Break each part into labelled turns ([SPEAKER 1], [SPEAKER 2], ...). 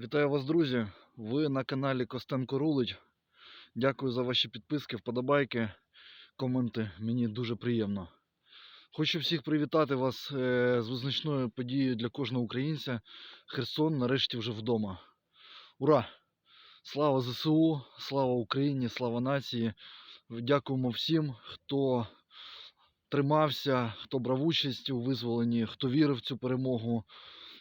[SPEAKER 1] Вітаю вас, друзі! Ви на каналі Костенко Рулить. Дякую за ваші підписки, вподобайки, коменти. Мені дуже приємно. Хочу всіх привітати вас е, з визначною подією для кожного українця. Херсон нарешті вже вдома. Ура! Слава ЗСУ, слава Україні, слава нації. Дякуємо всім, хто тримався, хто брав участь у визволенні, хто вірив в цю перемогу.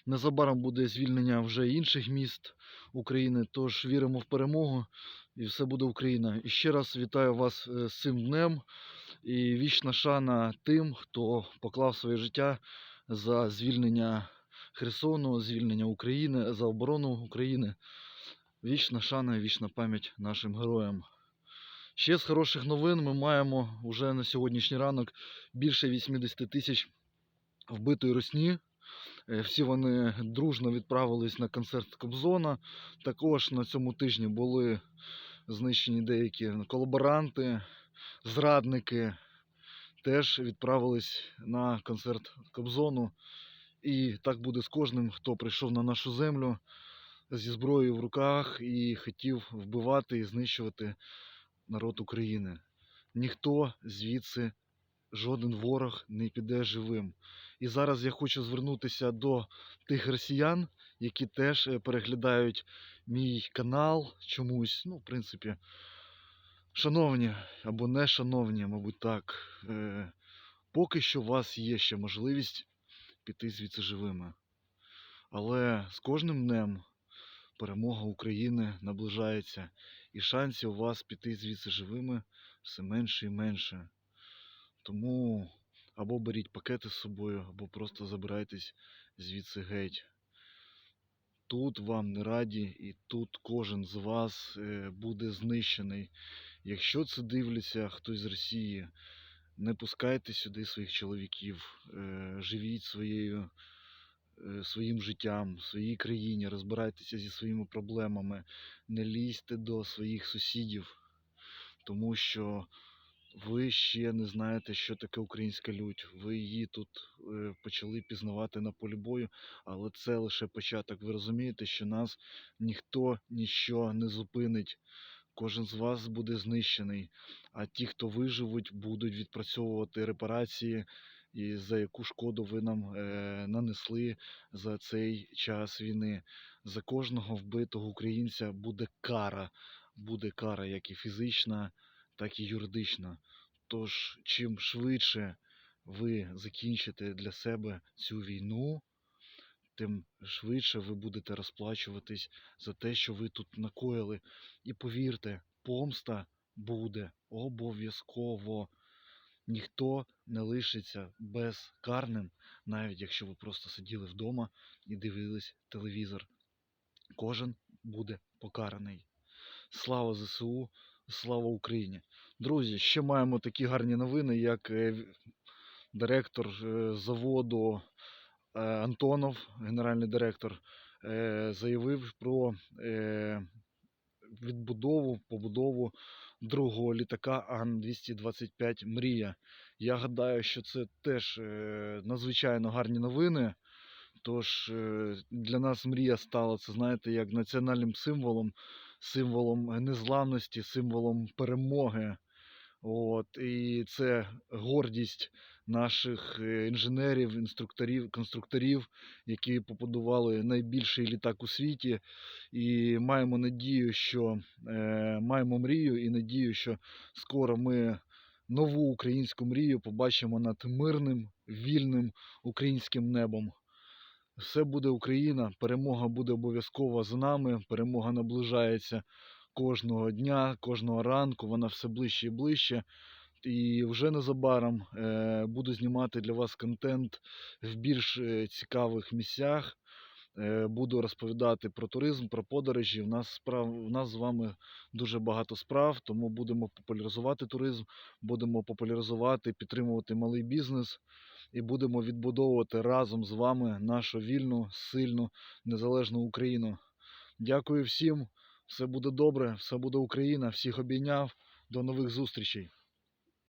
[SPEAKER 1] Незабаром буде звільнення вже інших міст України. Тож віримо в перемогу і все буде Україна. І ще раз вітаю вас е, з цим днем і вічна шана тим, хто поклав своє життя за звільнення Херсону, звільнення України, за оборону України. Вічна шана і вічна пам'ять нашим героям. Ще з хороших новин ми маємо вже на сьогоднішній ранок більше 80 тисяч вбитої русні. Е, Всі вони дружно відправились на концерт Кобзона. Також на цьому тижні були знищені деякі колаборанти, зрадники. Теж відправились на концерт Кобзону. І так буде з кожним, хто прийшов на нашу землю зі зброєю в руках і хотів вбивати і знищувати народ України. Ніхто звідси, жоден ворог не піде живим. І зараз я хочу звернутися до тих росіян, які теж е, переглядають мій канал чомусь. Ну, в принципі, шановні або не шановні, мабуть, так. Е, поки що у вас є ще можливість піти звідси живими. Але з кожним днем перемога України наближається, і шансів у вас піти звідси живими все менше і менше. Тому або беріть пакети з собою, або просто забирайтесь звідси геть. Тут вам не раді, і тут кожен з вас е, буде знищений. Якщо це дивляться хтось з Росії, не пускайте сюди своїх чоловіків, е, живіть своєю, е, своїм життям, своїй країні, розбирайтеся зі своїми проблемами, не лізьте до своїх сусідів, тому що ви ще не знаєте, що таке українська лють. Ви її тут е, почали пізнавати на полі бою, але це лише початок. Ви розумієте, що нас ніхто ніщо не зупинить. Кожен з вас буде знищений, а ті, хто виживуть, будуть відпрацьовувати репарації, і за яку шкоду ви нам е, нанесли за цей час війни. За кожного вбитого українця буде кара. Буде кара як і фізична, так і юридична. Тож, чим швидше ви закінчите для себе цю війну, тим швидше ви будете розплачуватись за те, що ви тут накоїли. І повірте, помста буде обов'язково. Ніхто не лишиться безкарним, навіть якщо ви просто сиділи вдома і дивились телевізор. Кожен буде покараний. Слава ЗСУ, слава Україні! Друзі, ще маємо такі гарні новини, як е, директор е, заводу е, Антонов, генеральний директор, заявив про відбудову, побудову другого літака Ан-225 Мрія. Я гадаю, що це теж надзвичайно гарні новини. Тож для нас мрія стала це, знаєте, як національним символом, символом незламності, символом перемоги. От, і це гордість наших е, інженерів, інструкторів, конструкторів, які побудували найбільший літак у світі. І маємо надію, що е, маємо мрію і надію, що скоро ми нову українську мрію побачимо над мирним, вільним українським небом. Все буде Україна, перемога буде обов'язково з нами. Перемога наближається кожного дня, кожного ранку. Вона все ближче і ближче. І вже незабаром е, буду знімати для вас контент в більш е, цікавих місцях. Е, буду розповідати про туризм, про подорожі. У нас справ у нас з вами дуже багато справ, тому будемо популяризувати туризм, будемо популяризувати, підтримувати малий бізнес і будемо відбудовувати разом з вами нашу вільну, сильну, незалежну Україну. Дякую всім. Все буде добре, все буде Україна. Всіх обійняв. До нових зустрічей.